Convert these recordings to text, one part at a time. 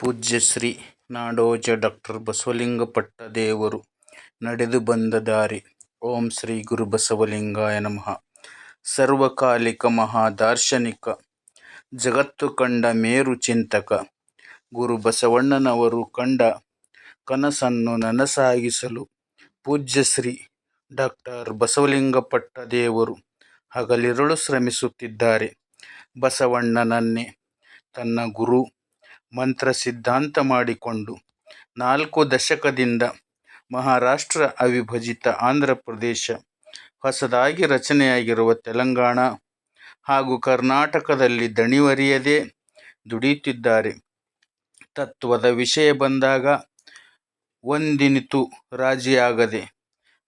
ಪೂಜ್ಯ ಶ್ರೀ ನಾಡೋಜ ಡಾಕ್ಟರ್ ಬಸವಲಿಂಗ ಪಟ್ಟದೇವರು ನಡೆದು ಬಂದ ದಾರಿ. ಓಂ ಶ್ರೀ ಗುರು ಬಸವಲಿಂಗಾಯ ನಮಃ. ಸರ್ವಕಾಲಿಕ ಮಹಾದಾರ್ಶನಿಕ, ಜಗತ್ತು ಕಂಡ ಮೇರು ಚಿಂತಕ, ಗುರು ಬಸವಣ್ಣನವರು ಕಂಡ ಕನಸನ್ನು ನನಸಾಗಿಸಲು ಪೂಜ್ಯ ಶ್ರೀ ಡಾಕ್ಟರ್ ಬಸವಲಿಂಗ ಪಟ್ಟದೇವರು ಹಗಲಿರುಳು ಶ್ರಮಿಸುತ್ತಿದ್ದಾರೆ. ಬಸವಣ್ಣನನ್ನೇ ತನ್ನ ಗುರು ಮಂತ್ರ ಸಿದ್ಧಾಂತ ಮಾಡಿಕೊಂಡು ನಾಲ್ಕು ದಶಕದಿಂದ ಮಹಾರಾಷ್ಟ್ರ ಅವಿಭಜಿತ ಆಂಧ್ರ ಪ್ರದೇಶ ಹೊಸದಾಗಿ ರಚನೆಯಾಗಿರುವ ತೆಲಂಗಾಣ ಹಾಗೂ ಕರ್ನಾಟಕದಲ್ಲಿ ದಣಿವರಿಯದೆ ದುಡಿಯುತ್ತಿದ್ದಾರೆ. ತತ್ವದ ವಿಷಯ ಬಂದಾಗ ಒಂದಿನಿತು ರಾಜಿಯಾಗದೆ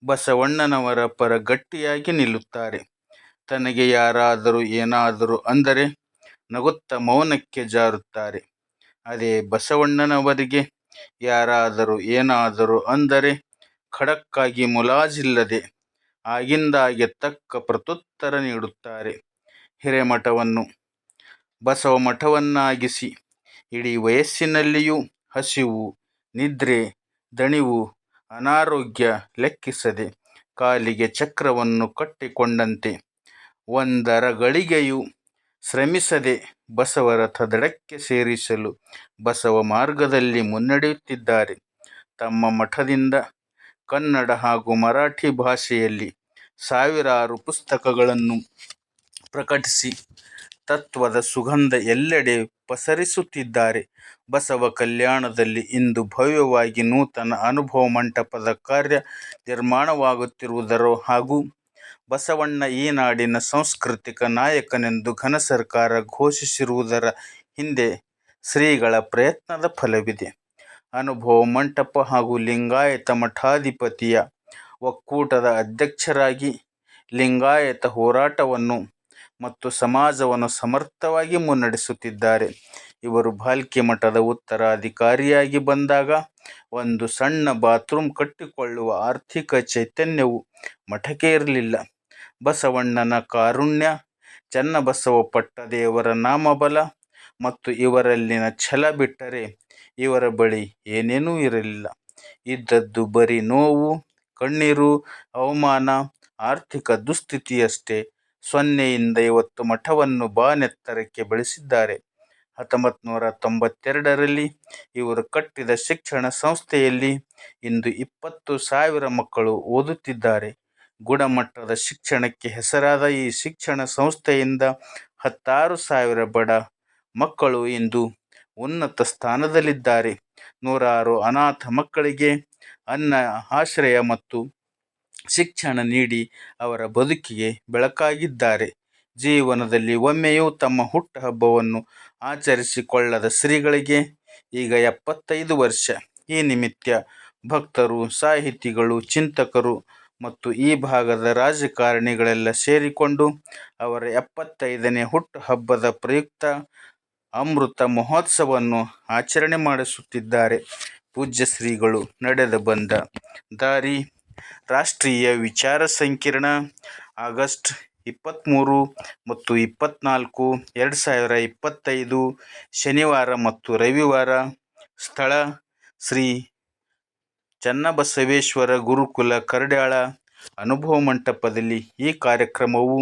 ಬಸವಣ್ಣನವರ ಪರ ಗಟ್ಟಿಯಾಗಿ ನಿಲ್ಲುತ್ತಾರೆ. ತನಗೆ ಯಾರಾದರೂ ಏನಾದರೂ ಅಂದರೆ ನಗುತ್ತ ಮೌನಕ್ಕೆ ಜಾರುತ್ತಾರೆ. ಅದೇ ಬಸವಣ್ಣನವರಿಗೆ ಯಾರಾದರೂ ಏನಾದರೂ ಅಂದರೆ ಖಡಕ್ಕಾಗಿ ಮುಲಾಜಿಲ್ಲದೆ ಆಗಿಂದಾಗೆ ತಕ್ಕ ಪ್ರತ್ಯುತ್ತರ ನೀಡುತ್ತಾರೆ. ಹಿರೇಮಠವನ್ನು ಬಸವ ಮಠವನ್ನಾಗಿಸಿ ಇಡೀ ವಯಸ್ಸಿನಲ್ಲಿಯೂ ಹಸಿವು, ನಿದ್ರೆ, ದಣಿವು, ಅನಾರೋಗ್ಯ ಲೆಕ್ಕಿಸದೆ ಕಾಲಿಗೆ ಚಕ್ರವನ್ನು ಕಟ್ಟಿಕೊಂಡಂತೆ, ಒಂದರ ಗಳಿಗೆಯೂ ಶ್ರಮಿಸದೆ ಬಸವ ರಥದಡಕ್ಕೆ ಸೇರಿಸಲು ಬಸವ ಮಾರ್ಗದಲ್ಲಿ ಮುನ್ನಡೆಯುತ್ತಿದ್ದಾರೆ. ತಮ್ಮ ಮಠದಿಂದ ಕನ್ನಡ ಹಾಗೂ ಮರಾಠಿ ಭಾಷೆಯಲ್ಲಿ ಸಾವಿರಾರು ಪುಸ್ತಕಗಳನ್ನು ಪ್ರಕಟಿಸಿ ತತ್ವದ ಸುಗಂಧ ಎಲ್ಲೆಡೆ ಪಸರಿಸುತ್ತಿದ್ದಾರೆ. ಬಸವ ಕಲ್ಯಾಣದಲ್ಲಿ ಇಂದು ಭವ್ಯವಾಗಿ ನೂತನ ಅನುಭವ ಮಂಟಪದ ಕಾರ್ಯ ನಿರ್ಮಾಣವಾಗುತ್ತಿರುವುದರ ಹಾಗೂ ಬಸವಣ್ಣ ಈ ನಾಡಿನ ಸಾಂಸ್ಕೃತಿಕ ನಾಯಕನೆಂದು ಘನ ಸರ್ಕಾರ ಘೋಷಿಸಿರುವುದರ ಹಿಂದೆ ಶ್ರೀಗಳ ಪ್ರಯತ್ನದ ಫಲವಿದೆ. ಅನುಭವ ಮಂಟಪ ಹಾಗೂ ಲಿಂಗಾಯತ ಮಠಾಧಿಪತಿಯ ಒಕ್ಕೂಟದ ಅಧ್ಯಕ್ಷರಾಗಿ ಲಿಂಗಾಯತ ಹೋರಾಟವನ್ನು ಮತ್ತು ಸಮಾಜವನ್ನು ಸಮರ್ಥವಾಗಿ ಮುನ್ನಡೆಸುತ್ತಿದ್ದಾರೆ. ಇವರು ಭಾಲ್ಕಿ ಮಠದ ಉತ್ತರಾಧಿಕಾರಿಯಾಗಿ ಬಂದಾಗ ಒಂದು ಸಣ್ಣ ಬಾತ್ರೂಮ್ ಕಟ್ಟಿಕೊಳ್ಳುವ ಆರ್ಥಿಕ ಚೈತನ್ಯವು ಮಠಕ್ಕೆ ಇರಲಿಲ್ಲ. ಬಸವಣ್ಣನ ಕಾರುಣ್ಯ, ಚನ್ನಬಸವ ಪಟ್ಟದೇವರ ನಾಮಬಲ ಮತ್ತು ಇವರಲ್ಲಿನ ಛಲ ಬಿಟ್ಟರೆ ಇವರ ಬಳಿ ಏನೇನೂ ಇರಲಿಲ್ಲ. ಇದ್ದದ್ದು ಬರೀ ನೋವು, ಕಣ್ಣೀರು, ಅವಮಾನ, ಆರ್ಥಿಕ ದುಸ್ಥಿತಿಯಷ್ಟೇ. ಸೊನ್ನೆಯಿಂದ ಇವತ್ತು ಮಠವನ್ನು ಬಾನೆತ್ತರಕ್ಕೆ ಬೆಳೆಸಿದ್ದಾರೆ. ಹತ್ತೊಂಬತ್ತು ನೂರ ತೊಂಬತ್ತೆರಡರಲ್ಲಿ ಇವರು ಕಟ್ಟಿದ ಶಿಕ್ಷಣ ಸಂಸ್ಥೆಯಲ್ಲಿ ಇಂದು ಇಪ್ಪತ್ತು ಸಾವಿರ ಮಕ್ಕಳು ಓದುತ್ತಿದ್ದಾರೆ. ಗುಣಮಟ್ಟದ ಶಿಕ್ಷಣಕ್ಕೆ ಹೆಸರಾದ ಈ ಶಿಕ್ಷಣ ಸಂಸ್ಥೆಯಿಂದ ಹತ್ತಾರು ಸಾವಿರ ಬಡ ಮಕ್ಕಳು ಇಂದು ಉನ್ನತ ಸ್ಥಾನದಲ್ಲಿದ್ದಾರೆ. ನೂರಾರು ಅನಾಥ ಮಕ್ಕಳಿಗೆ ಅನ್ನ, ಆಶ್ರಯ ಮತ್ತು ಶಿಕ್ಷಣ ನೀಡಿ ಅವರ ಬದುಕಿಗೆ ಬೆಳಕಾಗಿದ್ದಾರೆ. ಜೀವನದಲ್ಲಿ ಒಮ್ಮೆಯೂ ತಮ್ಮ ಹುಟ್ಟುಹಬ್ಬವನ್ನು ಆಚರಿಸಿಕೊಳ್ಳದ ಶ್ರೀಗಳಿಗೆ ಈಗ ಎಪ್ಪತ್ತೈದು ವರ್ಷ. ಈ ನಿಮಿತ್ತ ಭಕ್ತರು, ಸಾಹಿತಿಗಳು, ಚಿಂತಕರು ಮತ್ತು ಈ ಭಾಗದ ರಾಜಕಾರಣಿಗಳೆಲ್ಲ ಸೇರಿಕೊಂಡು ಅವರ ಎಪ್ಪತ್ತೈದನೇ ಹುಟ್ಟುಹಬ್ಬದ ಪ್ರಯುಕ್ತ ಅಮೃತ ಮಹೋತ್ಸವವನ್ನು ಆಚರಣೆ ಮಾಡಿಸುತ್ತಿದ್ದಾರೆ. ಪೂಜ್ಯ ಶ್ರೀಗಳು, ನಡೆದು ಬಂದ ದಾರಿ, ರಾಷ್ಟ್ರೀಯ ವಿಚಾರ ಸಂಕಿರಣ, ಆಗಸ್ಟ್ ಇಪ್ಪತ್ತ್ಮೂರು ಮತ್ತು ಇಪ್ಪತ್ತ್ನಾಲ್ಕು ಎರಡು ಸಾವಿರ ಇಪ್ಪತ್ತೈದು, ಶನಿವಾರ ಮತ್ತು ರವಿವಾರ ಸ್ಥಳ ಶ್ರೀ ಚನ್ನಬಸವೇಶ್ವರ ಗುರುಕುಲ ಕರಡ್ಯಾಳ ಅನುಭವ ಮಂಟಪದಲ್ಲಿ ಈ ಕಾರ್ಯಕ್ರಮವು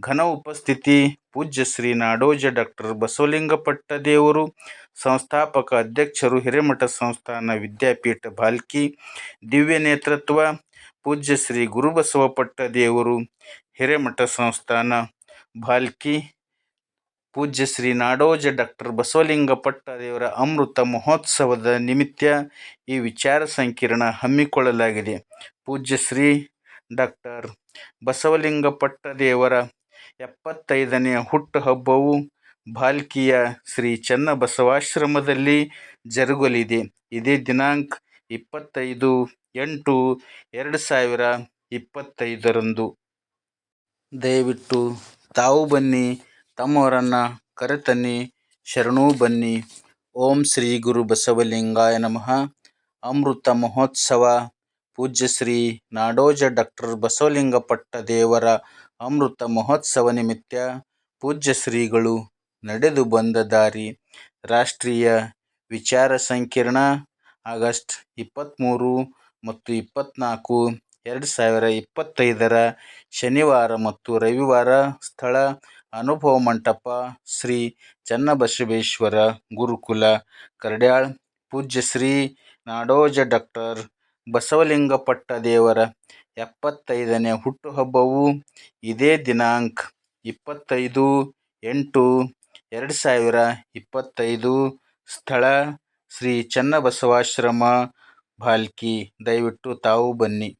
ಘನ ಉಪಸ್ಥಿತಿ, ಪೂಜ್ಯ ಶ್ರೀ ನಾಡೋಜ ಡಾಕ್ಟರ್ ಬಸವಲಿಂಗ ಪಟ್ಟದೇವರು ಸಂಸ್ಥಾಪಕ ಅಧ್ಯಕ್ಷರು ಹಿರೇಮಠ ಸಂಸ್ಥಾನ ವಿದ್ಯಾಪೀಠ ಭಾಲ್ಕಿ ದಿವ್ಯ ನೇತೃತ್ವ ಪೂಜ್ಯ ಶ್ರೀ ಗುರುಬಸವ ಪಟ್ಟದೇವರು ಹಿರೇಮಠ ಸಂಸ್ಥಾನ ಭಾಲ್ಕಿ ಪೂಜ್ಯ ಶ್ರೀ ನಾಡೋಜ ಡಾಕ್ಟರ್ ಬಸವಲಿಂಗ ಪಟ್ಟದೇವರ ಅಮೃತ ಮಹೋತ್ಸವದ ನಿಮಿತ್ತ ಈ ವಿಚಾರ ಸಂಕಿರಣ ಹಮ್ಮಿಕೊಳ್ಳಲಾಗಿದೆ. ಪೂಜ್ಯ ಶ್ರೀ ಡಾಕ್ಟರ್ ಬಸವಲಿಂಗ ಪಟ್ಟದೇವರ ಎಪ್ಪತ್ತೈದನೆಯ ಹುಟ್ಟುಹಬ್ಬವು ಭಾಲ್ಕಿಯ ಶ್ರೀ ಚನ್ನಬಸವಾಶ್ರಮದಲ್ಲಿ ಜರುಗಲಿದೆ. ಇದೇ ದಿನಾಂಕ ಇಪ್ಪತ್ತೈದು ಎಂಟು ಎರಡು ಸಾವಿರ ಇಪ್ಪತ್ತೈದರಂದು. ದಯವಿಟ್ಟು ತಾವು ಬನ್ನಿ. ತಮ್ಮವರನ್ನು ಕರೆತನ್ನಿ, ಶರಣೂ ಬನ್ನಿ. ಓಂ ಶ್ರೀ ಗುರು ಬಸವಲಿಂಗಾಯ ನಮಃ. ಅಮೃತ ಮಹೋತ್ಸವ. ಪೂಜ್ಯ ಶ್ರೀ ನಾಡೋಜ ಡಾಕ್ಟರ್ ಬಸವಲಿಂಗ ದೇವರ ಅಮೃತ ಮಹೋತ್ಸವ ನಿಮಿತ್ತ ಪೂಜ್ಯ ಶ್ರೀಗಳು ನಡೆದು ಬಂದ ದಾರಿ. ರಾಷ್ಟ್ರೀಯ ವಿಚಾರ ಸಂಕಿರಣ ಆಗಸ್ಟ್ ಇಪ್ಪತ್ತ್ಮೂರು ಮತ್ತು ಇಪ್ಪತ್ತ್ನಾಲ್ಕು ಎರಡು ಸಾವಿರ ಇಪ್ಪತ್ತೈದರ ಶನಿವಾರ ಮತ್ತು ರವಿವಾರ ಸ್ಥಳ ಅನುಭವ ಮಂಟಪ ಶ್ರೀ ಚನ್ನಬಸವೇಶ್ವರ ಗುರುಕುಲ, ಕರಡ್ಯಾಳ್, ಪೂಜ್ಯ ಶ್ರೀ ನಾಡೋಜ ಡಾಕ್ಟರ್ ಬಸವಲಿಂಗಪಟ್ಟ ದೇವರ ಎಪ್ಪತ್ತೈದನೇ ಹುಟ್ಟುಹಬ್ಬವು ಇದೇ ದಿನಾಂಕ ಇಪ್ಪತ್ತೈದು ಎಂಟು ಎರಡು ಸಾವಿರ ಇಪ್ಪತ್ತೈದು. ಸ್ಥಳ ಶ್ರೀ ಚನ್ನಬಸವಾಶ್ರಮ ಭಾಲ್ಕಿ ದಯವಿಟ್ಟು ತಾವು ಬನ್ನಿ.